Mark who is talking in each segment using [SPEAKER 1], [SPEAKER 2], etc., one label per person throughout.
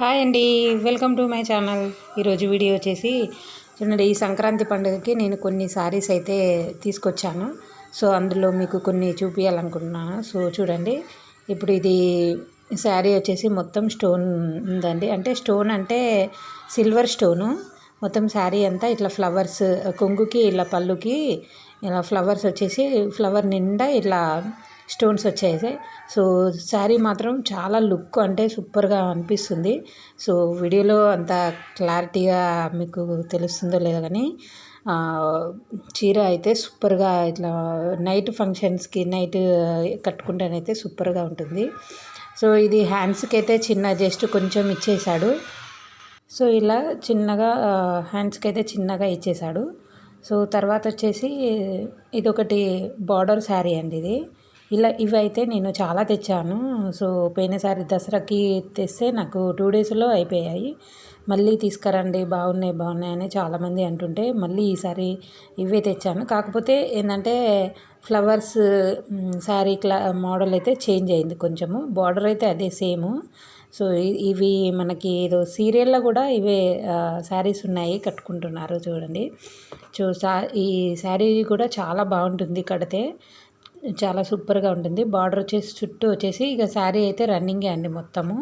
[SPEAKER 1] Hi అండి welcome to my channel. ఈరోజు video వచ్చేసి చూడండి ఈ సంక్రాంతి పండుగకి నేను కొన్ని శారీస్ అయితే తీసుకొచ్చాను. సో అందులో మీకు కొన్ని చూపించాలనుకుంటున్నాను సో చూడండి ఇప్పుడు ఇది శారీ వచ్చేసి మొత్తం స్టోన్ ఉందండి. అంటే స్టోన్ అంటే సిల్వర్ స్టోను. మొత్తం శారీ అంతా ఇట్లా ఫ్లవర్స్ కొంగుకి ఇలా పళ్ళుకి ఇలా ఫ్లవర్స్ వచ్చేసి ఫ్లవర్ నిండా ఇట్లా స్టోన్స్ వచ్చేసాయి. సో శారీ మాత్రం చాలా లుక్ అంటే సూపర్గా అనిపిస్తుంది. సో వీడియోలో అంత క్లారిటీగా మీకు తెలుస్తుందో లేదో కానీ చీర అయితే సూపర్గా ఇట్లా నైట్ ఫంక్షన్స్కి నైట్ కట్టుకుంటేనైతే సూపర్గా ఉంటుంది. సో ఇది హ్యాండ్స్కి అయితే చిన్న జస్ట్ కొంచెం ఇచ్చేసాడు సో ఇలా చిన్నగా హ్యాండ్స్కి అయితే చిన్నగా ఇచ్చేసాడు సో తర్వాత వచ్చేసి ఇది ఒకటి బార్డర్ శారీ అండి ఇది. ఇలా ఇవైతే నేను చాలా తెచ్చాను. సో పోయినసారి దసరాకి తెస్తే నాకు టూ డేస్లో అయిపోయాయి. మళ్ళీ తీసుకురండి బాగున్నాయి బాగున్నాయి అని చాలామంది అంటుంటే మళ్ళీ ఈసారి ఇవే తెచ్చాను. కాకపోతే ఏంటంటే ఫ్లవర్స్ శారీ క్లా మోడల్ అయితే చేంజ్ అయింది కొంచెము. బార్డర్ అయితే అదే సేమ్. సో ఇవి మనకి ఏదో సీరియల్లో కూడా ఇవే శారీస్ ఉన్నాయి కట్టుకుంటున్నారు చూడండి. సో ఈ శారీ కూడా చాలా బాగుంటుంది కడితే. చాలా సూపర్గా ఉంటుంది. బార్డర్ వచ్చేసి చుట్టూ వచ్చేసి ఇక శారీ అయితే రన్నింగే అండి మొత్తము.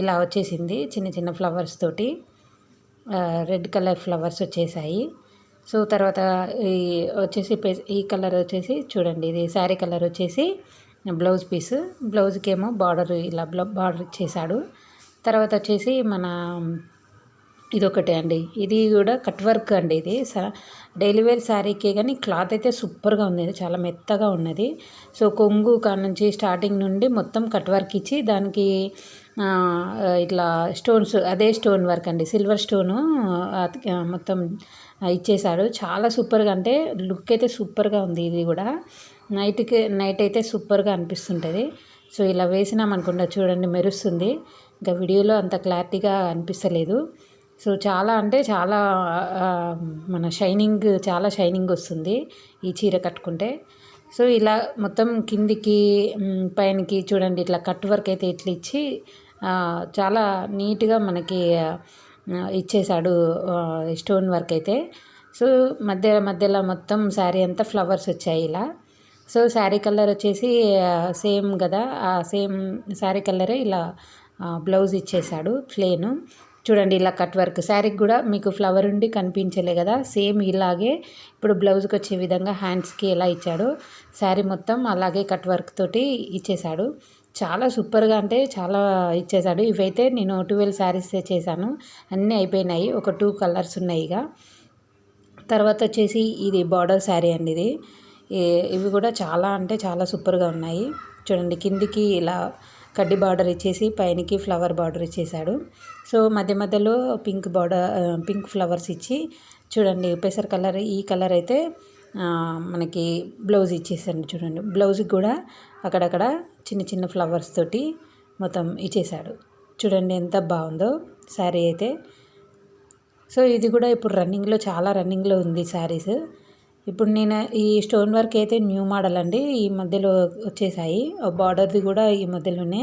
[SPEAKER 1] ఇలా వచ్చేసింది చిన్న చిన్న ఫ్లవర్స్ తోటి. రెడ్ కలర్ ఫ్లవర్స్ వచ్చేసాయి. సో తర్వాత ఈ వచ్చేసి ఈ కలర్ వచ్చేసి చూడండి ఇది శారీ కలర్ వచ్చేసి బ్లౌజ్ పీస్. బ్లౌజ్కి ఏమో బార్డర్ ఇలా బార్డర్ ఇచ్చేసాడు. తర్వాత వచ్చేసి మన ఇదొకటే అండి. ఇది కూడా కట్ వర్క్ అండి ఇది. డైలీ వేర్ శారీకే కానీ క్లాత్ అయితే సూపర్గా ఉంది. చాలా మెత్తగా ఉన్నది. సో కొంగు నుంచి స్టార్టింగ్ నుండి మొత్తం కట్ వర్క్ ఇచ్చి దానికి ఇట్లా స్టోన్స్ అదే స్టోన్ వర్క్ అండి. సిల్వర్ స్టోను మొత్తం ఇచ్చేసాడు. చాలా సూపర్గా అంటే లుక్ అయితే సూపర్గా ఉంది ఇది కూడా. నైట్కి నైట్ అయితే సూపర్గా అనిపిస్తుంటుంది. సో ఇలా వేసినామనుకుంటా చూడండి మెరుస్తుంది. ఇంకా వీడియోలో అంత క్లారిటీగా అనిపిస్తలేదు. సో చాలా అంటే చాలా మన షైనింగ్ చాలా షైనింగ్ వస్తుంది ఈ చీర కట్టుకుంటే. సో ఇలా మొత్తం కిందికి పైనకి చూడండి ఇట్లా కట్ వర్క్ అయితే ఇట్లా ఇచ్చి చాలా నీట్గా మనకి ఇచ్చేసాడు స్టోన్ వర్క్ అయితే. సో మధ్య మధ్యలో మొత్తం శారీ అంతా ఫ్లవర్స్ వచ్చాయి ఇలా. సో శారీ కలర్ వచ్చేసి సేమ్ కదా ఆ సేమ్ శారీ కలరే ఇలా బ్లౌజ్ ఇచ్చేసాడు ప్లేను. చూడండి ఇలా కట్ వర్క్. శారీకి కూడా మీకు ఫ్లవర్ ఉండి కనిపించలే కదా. సేమ్ ఇలాగే ఇప్పుడు బ్లౌజ్కి వచ్చే విధంగా హ్యాండ్స్కి ఎలా ఇచ్చాడు శారీ మొత్తం అలాగే కట్ వర్క్ తోటి ఇచ్చేశాడు. చాలా సూపర్గా అంటే చాలా ఇచ్చేశాడు. ఇవైతే నేను ట్వెల్వ్ శారీస్ చేశాను. అన్నీ అయిపోయినాయి. ఒక టూ కలర్స్ ఉన్నాయి ఇక. తర్వాత వచ్చేసి ఇది బార్డర్ శారీ అండి ఇది. ఇవి కూడా చాలా అంటే చాలా సూపర్గా ఉన్నాయి. చూడండి కిందికి ఇలా కడ్డీ బార్డర్ ఇచ్చేసి పైనకి ఫ్లవర్ బార్డర్ ఇచ్చేసాడు సో మధ్య మధ్యలో పింక్ బార్డర్ పింక్ ఫ్లవర్స్ ఇచ్చి చూడండి పెసర్ కలర్ ఈ కలర్ అయితే మనకి బ్లౌజ్ ఇచ్చేసాడు చూడండి. బ్లౌజ్కి కూడా అక్కడక్కడ చిన్న చిన్న ఫ్లవర్స్ తోటి మొత్తం ఇచ్చేసాడు చూడండి ఎంత బాగుందో శారీ అయితే. సో ఇది కూడా ఇప్పుడు రన్నింగ్లో చాలా రన్నింగ్లో ఉంది శారీస్. ఇప్పుడు నేను ఈ స్టోన్ వర్క్ అయితే న్యూ మోడల్ అండి. ఈ మధ్యలో వచ్చేసాయి. బార్డర్ది కూడా ఈ మధ్యలోనే.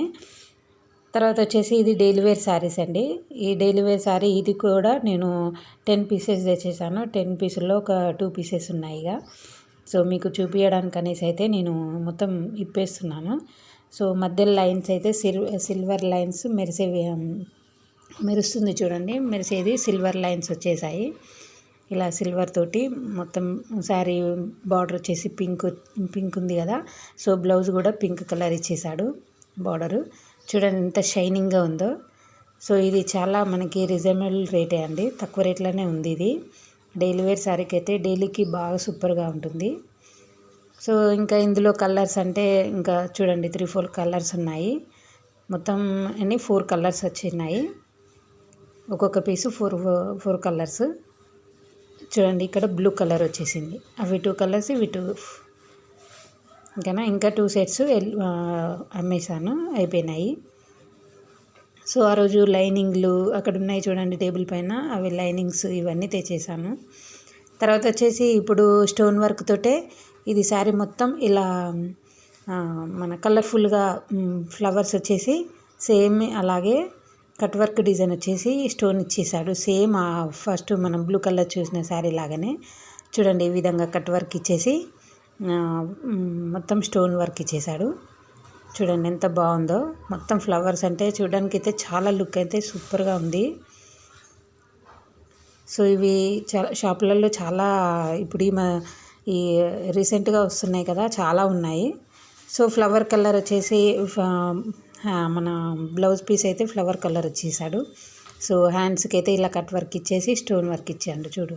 [SPEAKER 1] తర్వాత వచ్చేసి ఇది డైలీ వేర్ శారీస్ అండి. ఈ డైలీ వేర్ శారీ ఇది కూడా నేను టెన్ పీసెస్ తెచ్చేసాను. టెన్ పీసుల్లో ఒక టూ పీసెస్ ఉన్నాయి ఇక. సో మీకు చూపించడానికి అనేసి అయితే నేను మొత్తం ఇప్పేస్తున్నాను. సో మధ్యలో లైన్స్ అయితే సిల్ సిల్వర్ లైన్స్ మెరిసే మెరుస్తుంది చూడండి. మెరిసేది సిల్వర్ లైన్స్ వచ్చేసాయి. ఇలా సిల్వర్ తోటి మొత్తం శారీ బార్డర్ వచ్చేసి పింక్ పింక్ ఉంది కదా. సో బ్లౌజ్ కూడా పింక్ కలర్ ఇచ్చేసాడు బార్డరు. చూడండి ఎంత షైనింగ్గా ఉందో. సో ఇది చాలా మనకి రీజనబుల్ రేటే అండి. తక్కువ రేట్లోనే ఉంది ఇది. డైలీ వేర్ శారీకి అయితే డైలీకి బాగా సూపర్గా ఉంటుంది. సో ఇంకా ఇందులో కలర్స్ అంటే ఇంకా చూడండి త్రీ ఫోర్ కలర్స్ ఉన్నాయి. మొత్తం అన్ని ఫోర్ కలర్స్ వచ్చినాయి ఒక్కొక్క పీసు ఫోర్ ఫోర్ కలర్స్. చూడండి ఇక్కడ బ్లూ కలర్ వచ్చేసింది. అవి టూ కలర్స్ ఇవి టూ ఇంకా ఇంకా టూ సెట్స్ అమ్మేశాను అయిపోయినాయి. సో ఆ రోజు లైనింగ్లు అక్కడ ఉన్నాయి చూడండి టేబుల్ పైన. అవి లైనింగ్స్ ఇవన్నీ తెచ్చేసాను. తర్వాత వచ్చేసి ఇప్పుడు స్టోన్ వర్క్ తోటే ఇది శారీ మొత్తం ఇలా మన కలర్ఫుల్గా ఫ్లవర్స్ వచ్చేసి సేమ్ అలాగే కట్ వర్క్ డిజైన్ వచ్చేసి స్టోన్ ఇచ్చేసాడు. సేమ్ ఆ ఫస్ట్ మనం బ్లూ కలర్ చూసిన శారీ లాగానే చూడండి ఈ విధంగా కట్ వర్క్ ఇచ్చేసి మొత్తం స్టోన్ వర్క్ ఇచ్చేసాడు. చూడండి ఎంత బాగుందో. మొత్తం ఫ్లవర్స్ అంటే చూడడానికి అయితే చాలా లుక్ అయితే సూపర్గా ఉంది. సో ఇవి చాలా షాపులలో చాలా ఇప్పుడు ఈ మ- ఈ రీసెంట్గా వస్తున్నాయి కదా చాలా ఉన్నాయి. సో ఫ్లవర్ కలర్ వచ్చేసి మన బ్లౌజ్ పీస్ అయితే ఫ్లవర్ కలర్ ఇచ్చేసాడు. సో హ్యాండ్స్కి అయితే ఇలా కట్ వర్క్ ఇచ్చేసి స్టోన్ వర్క్ ఇచ్చాడు చూడు.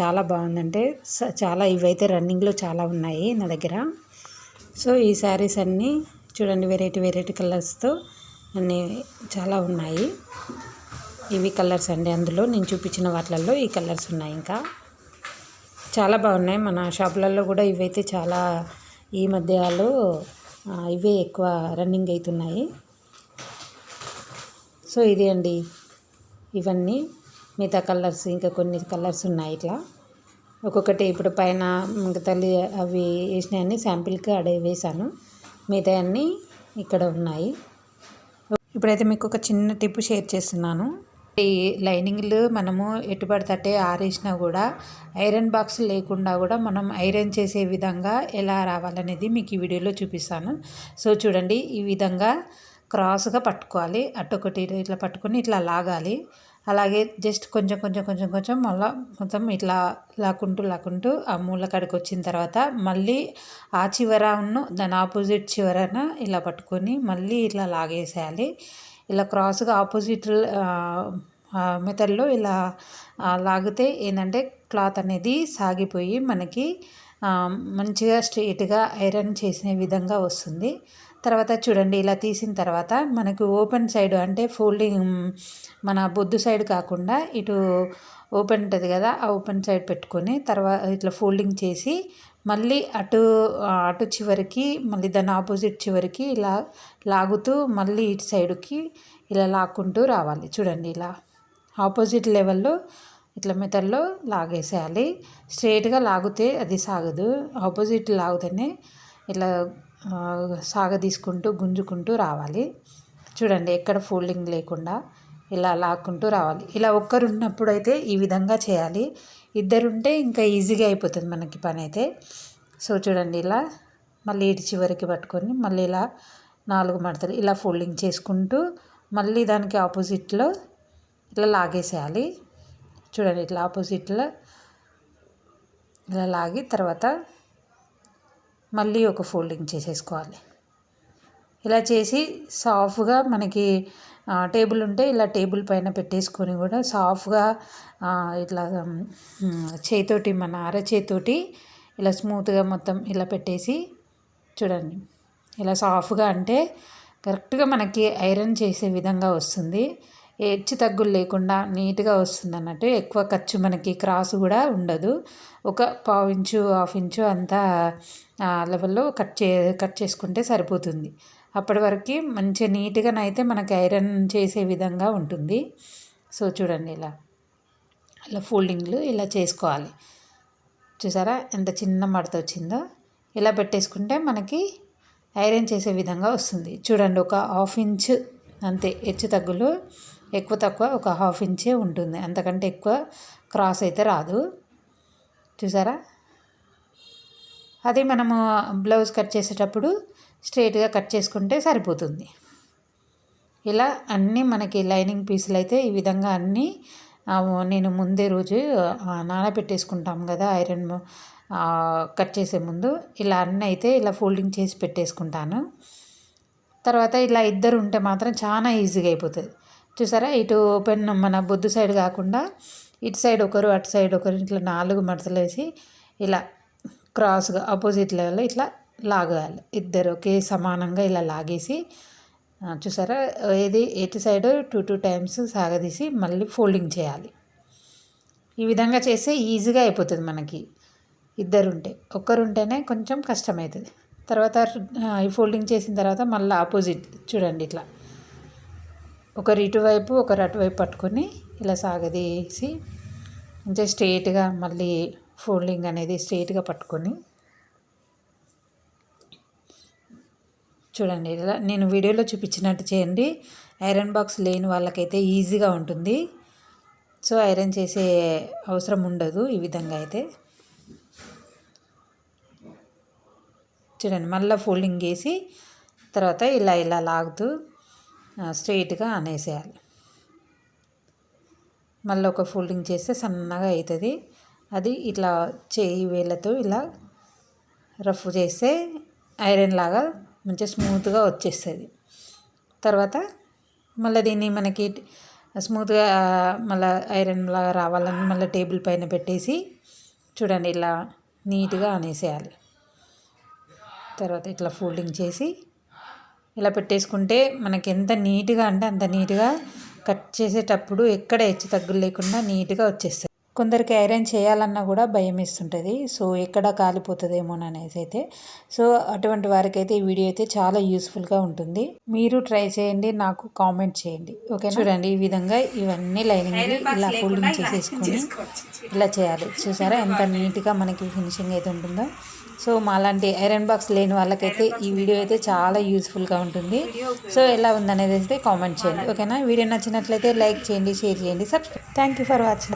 [SPEAKER 1] చాలా బాగుందంటే స- చాలా ఇవైతే రన్నింగ్లో చాలా ఉన్నాయి నా దగ్గర. సో ఈ శారీస్ అన్నీ చూడండి వెరైటీ వెరైటీ కలర్స్తో అన్నీ చాలా ఉన్నాయి. ఇవి కలర్స్ అండి అందులో. నేను చూపించిన వాటిలలో ఈ కలర్స్ ఉన్నాయి ఇంకా. చాలా బాగున్నాయి. మన షాపులలో కూడా ఇవైతే చాలా ఈ మధ్యలో ఇవే ఎక్కువ రన్నింగ్ అవుతున్నాయి. సో ఇదే అండి. ఇవన్నీ మిగతా కలర్స్ ఇంకా కొన్ని కలర్స్ ఉన్నాయి ఇట్లా. ఒక్కొక్కటి ఇప్పుడు పైన ఇంకా తల్లి అవి వేసినవన్నీ శాంపిల్కి అడే వేసాను మిగతా అన్నీ ఇక్కడ ఉన్నాయి. ఇప్పుడైతే మీకు ఒక చిన్న టిప్ షేర్ చేస్తున్నాను. ఈ లైనింగ్లు మనము ఎటు పడితే ఆరేసినా కూడా ఐరన్ బాక్స్ లేకుండా కూడా మనం ఐరన్ చేసే విధంగా ఎలా రావాలనేది మీకు ఈ వీడియోలో చూపిస్తాను. సో చూడండి ఈ విధంగా క్రాస్గా పట్టుకోవాలి. అటొకటి ఇట్లా పట్టుకొని ఇట్లా లాగాలి. అలాగే జస్ట్ కొంచెం కొంచెం కొంచెం కొంచెం మళ్ళీ మొత్తం ఇట్లా లాక్కుంటూ లాక్కుంటూ ఆ మూల కాడికి వచ్చిన తర్వాత మళ్ళీ ఆ చివరను దాని ఆపోజిట్ చివరన ఇలా పట్టుకొని మళ్ళీ ఇట్లా లాగేసేయాలి. ఇలా క్రాస్గా ఆపోజిట్ మెథడ్లో ఇలా లాగితే ఏంటంటే క్లాత్ అనేది సాగిపోయి మనకి మంచిగా స్ట్రైట్గా ఐరన్ చేసిన విధంగా వస్తుంది. తర్వాత చూడండి ఇలా తీసిన తర్వాత మనకు ఓపెన్ సైడ్ అంటే ఫోల్డింగ్ మన బొద్దు సైడ్ కాకుండా ఇటు ఓపెన్ ఉంటుంది కదా ఆ ఓపెన్ సైడ్ పెట్టుకొని తర్వాత ఇట్లా ఫోల్డింగ్ చేసి మళ్ళీ అటు అటు చివరికి మళ్ళీ దాని ఆపోజిట్ చివరికి ఇలా లాగుతూ మళ్ళీ ఇటు సైడ్కి ఇలా లాక్కుంటూ రావాలి. చూడండి ఇలా ఆపోజిట్ లెవెల్లో ఇట్లా మెథడ్లో లాగేసేయాలి. స్ట్రైట్గా లాగితే అది సాగదు. ఆపోజిట్ లాగితేనే ఇట్లా సాగదీసుకుంటూ సాగ తీసుకుంటూ గుంజుకుంటూ రావాలి. చూడండి ఎక్కడ ఫోల్డింగ్ లేకుండా. ఇలా లాక్కుంటూ రావాలి. ఇలా ఒక్కరున్నప్పుడు అయితే ఈ విధంగా చేయాలి. ఇద్దరుంటే ఇంకా ఈజీగా అయిపోతుంది మనకి పని అయితే సో చూడండి ఇలా మళ్ళీ ఇటు చివరికి పట్టుకొని మళ్ళీ ఇలా నాలుగు మడతలు ఇలా ఫోల్డింగ్ చేసుకుంటూ మళ్ళీ దానికి ఆపోజిట్లో ఇలా లాగేసేయాలి. చూడండి ఇట్లా ఆపోజిట్లో ఇలా లాగి తర్వాత మళ్ళీ ఒక ఫోల్డింగ్ చేసేసుకోవాలి. ఇలా చేసి సాఫ్గా మనకి టేబుల్ ఉంటే ఇలా టేబుల్ పైన పెట్టేసుకొని కూడా సాఫ్గా ఇట్లా చేతితోటి మన అరచేతితోటి ఇలా స్మూత్గా మొత్తం ఇలా పెట్టేసి చూడండి. ఇలా సాఫ్గా అంటే కరెక్ట్గా మనకి ఐరన్ చేసే విధంగా వస్తుంది. హెచ్చు తగ్గులు లేకుండా నీట్గా వస్తుంది అన్నట్టు ఎక్కువ ఖర్చు మనకి క్రాస్ కూడా ఉండదు. ఒక పావు ఇంచు హాఫ్ ఇంచు అంతా లెవెల్లో కట్ చే కట్ చేసుకుంటే సరిపోతుంది. అప్పటి వరకు మంచిగా నీట్గానైతే మనకి ఐరన్ చేసే విధంగా ఉంటుంది. సో చూడండి ఇలా. ఇలా ఫోల్డింగ్లు ఇలా చేసుకోవాలి. చూసారా? ఎంత చిన్న మడత వచ్చిందో. ఇలా పెట్టేసుకుంటే మనకి ఐరన్ చేసే విధంగా వస్తుంది. చూడండి ఒక హాఫ్ ఇంచ్ అంతే హెచ్చు తగ్గులు ఎక్కువ తక్కువ ఒక హాఫ్ ఇంచే ఉంటుంది. అంతకంటే ఎక్కువ క్రాస్ అయితే రాదు. చూసారా? అది మనము బ్లౌజ్ కట్ చేసేటప్పుడు స్ట్రైట్గా కట్ చేసుకుంటే సరిపోతుంది. ఇలా అన్నీ మనకి లైనింగ్ పీసులు అయితే ఈ విధంగా అన్నీ నేను ముందే రోజు నానబెట్టేసుకుంటాం కదా ఐరన్ కట్ చేసే ముందు ఇలా అన్నీ అయితే ఇలా ఫోల్డింగ్ చేసి పెట్టేసుకుంటాను. తర్వాత ఇలా ఇద్దరు ఉంటే మాత్రం చాలా ఈజీగా అయిపోతుంది. చూసారా? ఇటు ఓపెన్ మన బొద్దు సైడ్ కాకుండా ఇటు సైడ్ ఒకరు అటు సైడ్ ఒకరు ఇట్లా నాలుగు మడతలు వేసి ఇలా క్రాస్గా ఆపోజిట్ లెవెల్లో ఇట్లా లాగాలి. ఇద్దరు ఒకే సమానంగా ఇలా లాగేసి చూసారా? ఏది ఎటు సైడ్ టూ టూ టైమ్స్ సాగదీసి మళ్ళీ ఫోల్డింగ్ చేయాలి. ఈ విధంగా చేస్తే ఈజీగా అయిపోతుంది మనకి. ఇద్దరుంటే ఒక్కరుంటేనే కొంచెం కష్టమవుతుంది. తర్వాత ఈ ఫోల్డింగ్ చేసిన తర్వాత మళ్ళీ ఆపోజిట్ చూడండి ఇట్లా. ఒకరు ఇటువైపు ఒకరు అటువైపు పట్టుకొని ఇలా సాగదీసి మంచిగా స్ట్రేట్గా మళ్ళీ ఫోల్డింగ్ అనేది స్ట్రైట్గా పట్టుకొని చూడండి ఇలా నేను వీడియోలో చూపించినట్టు చేయండి. ఐరన్ బాక్స్ లేని వాళ్ళకైతే ఈజీగా ఉంటుంది. సో ఐరన్ చేసే అవసరం ఉండదు ఈ విధంగా అయితే. చూడండి మళ్ళీ ఫోల్డింగ్ చేసి తర్వాత ఇలా ఇలా లాగుతూ స్ట్రైట్గా అనేసేయాలి. మళ్ళీ ఒక ఫోల్డింగ్ చేస్తే సన్నగా అవుతుంది. అది ఇట్లా చేయి వేళ్ళతో ఇలా రఫ్ చేస్తే ఐరన్ లాగా మంచిగా స్మూత్గా వచ్చేస్తుంది. తర్వాత మళ్ళీ దీన్ని మనకి స్మూత్గా మళ్ళీ ఐరన్ లాగా రావాలని మళ్ళీ టేబుల్ పైన పెట్టేసి చూడండి ఇలా నీట్గా అనేసేయాలి. తర్వాత ఇట్లా ఫోల్డింగ్ చేసి ఇలా పెట్టేసుకుంటే మనకి ఎంత నీట్గా అంటే అంత నీట్గా కట్ చేసేటప్పుడు ఎక్కడ హెచ్చు తగ్గులు లేకుండా నీట్గా వచ్చేస్తుంది. కొందరికి ఐరన్ చేయాలన్నా కూడా భయం వేస్తుంటుంది. సో ఎక్కడ కాలిపోతుందేమో అనేసి అయితే. సో అటువంటి వారికి అయితే ఈ వీడియో అయితే చాలా యూస్ఫుల్గా ఉంటుంది. మీరు ట్రై చేయండి నాకు కామెంట్ చేయండి. ఓకే చూడండి ఈ విధంగా ఇవన్నీ లైనింగ్ ఇలా ఫోల్డింగ్ చేసేసుకొని ఇలా చేయాలి. చూసారా ఎంత నీట్గా మనకి ఫినిషింగ్ అయితే ఉంటుందో. సో మాలాంటి ఐరన్ బాక్స్ లేని వాళ్ళకైతే ఈ వీడియో అయితే చాలా యూస్ఫుల్గా ఉంటుంది. సో ఎలా ఉందనేది అయితే కామెంట్ చేయండి. ఓకేనా? వీడియో నచ్చినట్లయితే లైక్ చేయండి షేర్ చేయండి subscribe. Thank you for watching